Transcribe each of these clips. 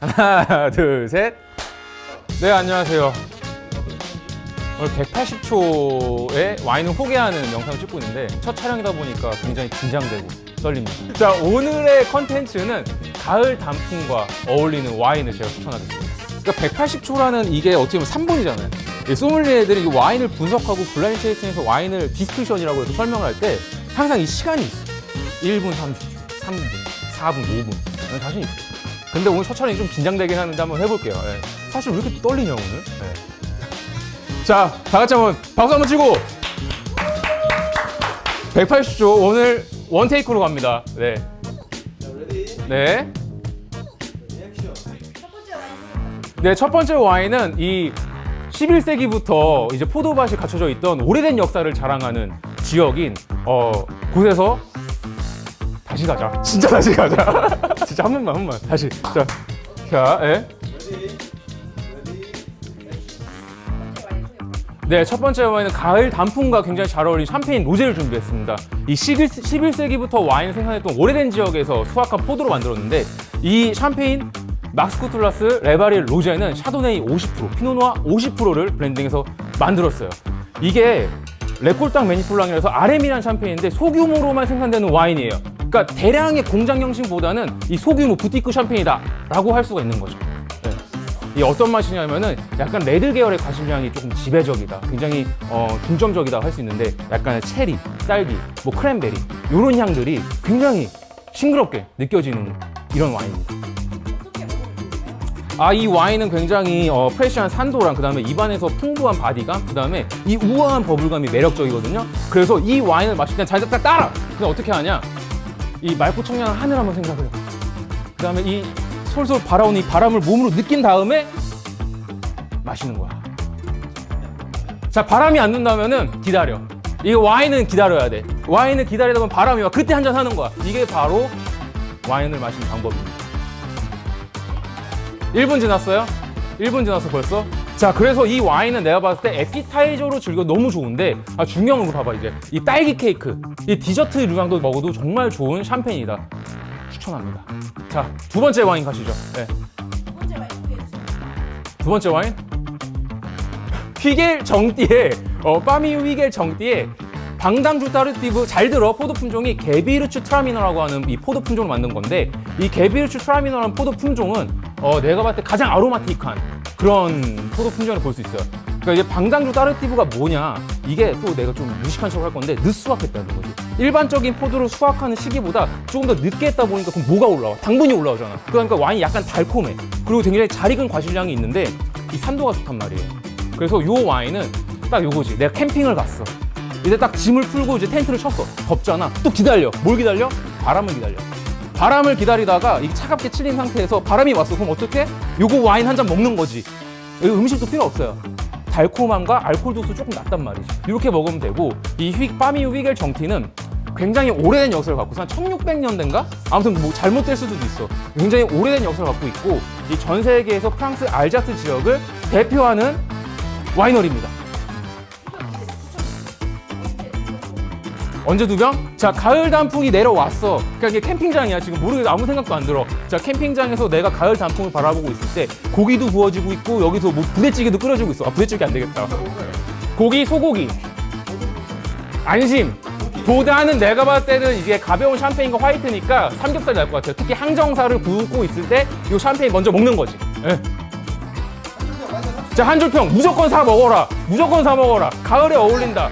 하나, 둘, 셋. 네, 안녕하세요. 오늘 180초의 와인을 호개하는 영상을 찍고 있는데 첫 촬영이다 보니까 굉장히 긴장되고 떨립니다. 자, 오늘의 컨텐츠는 가을 단풍과 어울리는 와인을 제가 추천하겠습니다. 그러니까 180초라는 이게 어떻게 보면 3분이잖아요. 소믈리에들이 이 와인을 분석하고 블라인드 테이스팅에서 와인을 디스크션이라고 해서 설명을 할 때 항상 이 시간이 있어요. 1분 30초, 3분, 4분, 5분. 저는 자신 있어요. 근데 오늘 첫 촬영이 좀 긴장되긴 하는데 한번 해볼게요. 예. 사실 왜 이렇게 떨리냐 오늘? 예. 자, 다 같이 한번 박수 한번 치고 180초 오늘 원 테이크로 갑니다. 네. 네. 네, 첫 번째 와인은 이 11세기부터 이제 포도밭이 갖춰져 있던 오래된 역사를 자랑하는 지역인 어 곳에서 다시 가자. 진짜 다시 가자. 진짜 한 번만 한 번만 다시. 자, 자, 예. 네, 첫 번째 와인은 가을 단풍과 굉장히 잘 어울리는 샴페인 로제를 준비했습니다. 이 11, 11세기부터 와인을 생산했던 오래된 지역에서 수확한 포도로 만들었는데 이 샴페인 막스쿠툴라스 레바릴 로제는 샤도네이 50%, 피노누아 50%를 블렌딩해서 만들었어요. 이게 레콜당 매니폴랑이라서 RM이라는 샴페인인데 소규모로만 생산되는 와인이에요. 그러니까 대량의 공장 형식보다는 이 소규모 부티크 샴페인이다라고 할 수가 있는 거죠. 네. 이 어떤 맛이냐면은 약간 레드 계열의 과실량이 조금 지배적이다. 굉장히 어, 중점적이다 할 수 있는데 약간의 체리, 딸기, 뭐 크랜베리 이런 향들이 굉장히 싱그럽게 느껴지는 이런 와인입니다. 아, 이 와인은 굉장히 어, 프레시한 산도랑 그다음에 입안에서 풍부한 바디감, 그다음에 이 우아한 버블감이 매력적이거든요. 그래서 이 와인을 마실 땐잘딱 따라. 그럼 어떻게 하냐? 이 맑고 청량한 하늘 한번 생각을 해봐. 그 다음에 이 솔솔 바라오는 이 바람을 몸으로 느낀 다음에 마시는 거야. 자, 바람이 안 눈다면은 기다려. 이 와인은 기다려야 돼. 와인을 기다리다 보면 바람이 와. 그때 한 잔 하는 거야. 이게 바로 와인을 마시는 방법입니다. 1분 지났어요? 1분 지났어 벌써? 자 그래서 이 와인은 내가 봤을 때 에피타이저로 즐겨. 너무 좋은데 아, 중요한 거 봐봐 이제. 이 딸기 케이크 이 디저트 류랑도 먹어도 정말 좋은 샴페인이다. 추천합니다. 자 두 번째 와인 가시죠. 네. 두 번째 와인 휘겔 정띠에 어, 파미 휘겔 정띠에 방당주 타르티브 잘 들어. 포도 품종이 게비르츠 트라미너라고 하는 이 포도 품종을 만든 건데 이 게비르츠 트라미너라는 포도 품종은 어, 내가 봤을 때 가장 아로마틱한 그런 포도 품종을 볼 수 있어요. 그러니까 이제 방당주 타르티브가 뭐냐 이게 또 내가 좀 무식한 척을 할 건데 늦 수확했다는 거지. 일반적인 포도를 수확하는 시기보다 조금 더 늦게 했다 보니까 그럼 뭐가 올라와? 당분이 올라오잖아. 그러니까 와인이 약간 달콤해. 그리고 굉장히 잘 익은 과실량이 있는데 이 산도가 좋단 말이에요. 그래서 요 와인은 딱 요거지. 내가 캠핑을 갔어. 이제 딱 짐을 풀고 이제 텐트를 쳤어. 덥잖아. 또 기다려. 뭘 기다려? 바람을 기다려. 바람을 기다리다가 이 차갑게 칠린 상태에서 바람이 왔어. 그럼 어떻게? 요거 와인 한 잔 먹는 거지. 음식도 필요 없어요. 달콤함과 알코올 도수 조금 낮단 말이지. 이렇게 먹으면 되고 이 휘, 파미 휘겔 정티는 굉장히 오래된 역사를 갖고. 한 1600년대인가? 아무튼 뭐 잘못될 수도 있어. 굉장히 오래된 역사를 갖고 있고 이 전 세계에서 프랑스 알자스 지역을 대표하는 와이너리입니다. 언제 두 병? 자, 가을 단풍이 내려왔어. 그러니까 이게 캠핑장이야. 지금 모르겠어. 아무 생각도 안 들어. 자, 캠핑장에서 내가 가을 단풍을 바라보고 있을 때 고기도 구워지고 있고 여기서 뭐 부대찌개도 끓여지고 있어. 아, 부대찌개 안 되겠다. 고기, 소고기. 안심. 보다는 내가 봤을 때는 이게 가벼운 샴페인과 화이트니까 삼겹살 날 것 같아요. 특히 항정살을 붓고 있을 때 이 샴페인 먼저 먹는 거지. 예. 자, 한줄 평. 무조건 사 먹어라. 무조건 사 먹어라. 가을에 어울린다.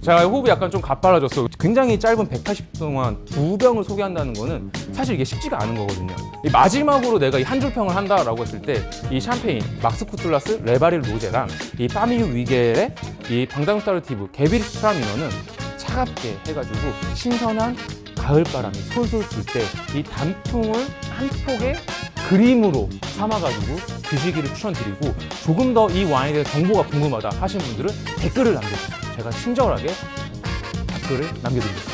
제가 호흡이 약간 좀 가빨라졌어. 굉장히 짧은 180분 동안 두 병을 소개한다는 거는 사실 이게 쉽지가 않은 거거든요. 이 마지막으로 내가 이 한 줄 평을 한다라고 했을 때 이 샴페인, 막스 쿠툴라스, 레바릴 로제랑 이 파미유 위겔의 이 방당스타르티브, 게비리 스 트라미너는 차갑게 해가지고 신선한 가을바람이 솔솔 불 때 이 단풍을 한 폭의 그림으로 삼아가지고 드시기를 추천드리고 조금 더 이 와인에 대해 정보가 궁금하다 하시는 분들은 댓글을 남겨주세요. 제가 친절하게 댓글을 남겨드리겠습니다.